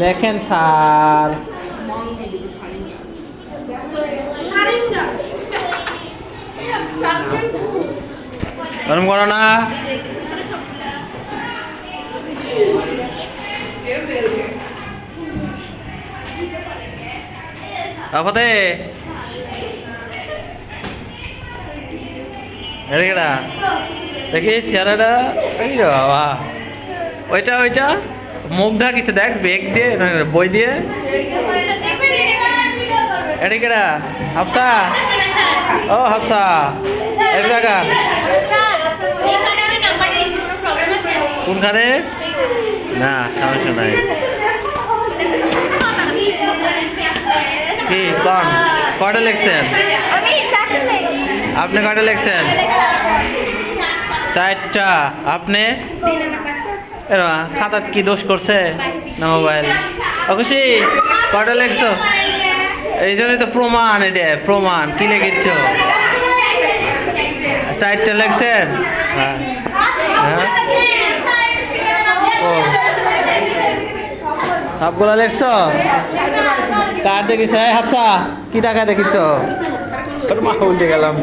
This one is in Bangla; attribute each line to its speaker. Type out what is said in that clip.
Speaker 1: লেখেন স্যার। গরম করো না। আপাতে এদিকেটা দেখি চেহারাটা। বাবা। ওইটা ওইটা। মুখ ঢাকিছে দেখ বেগ দিয়ে বই দিয়ে। এদিকেটা হাফসা? ও, হাফসা। এদিকে দেখা। কোনখানে? না, সমস্যা নাই। কি, কন? কটা লিখছেন? আপনি কটা লিখছেন? চারটা। আপনি? এরা খাতাত কি দোষ করছে? না মোবাইল। অকুশি কটা লেখছো? এই জন্যই তো প্রমাণ এটা, প্রমাণ। কি লিখেছ? চারটা লিখছেন? হ্যাঁ। হ্যাঁ। ও। সবগুলো লিখছ? কার দেখিস হাফসা, কি টাকা দেখিছ? তোর মা গেলাম।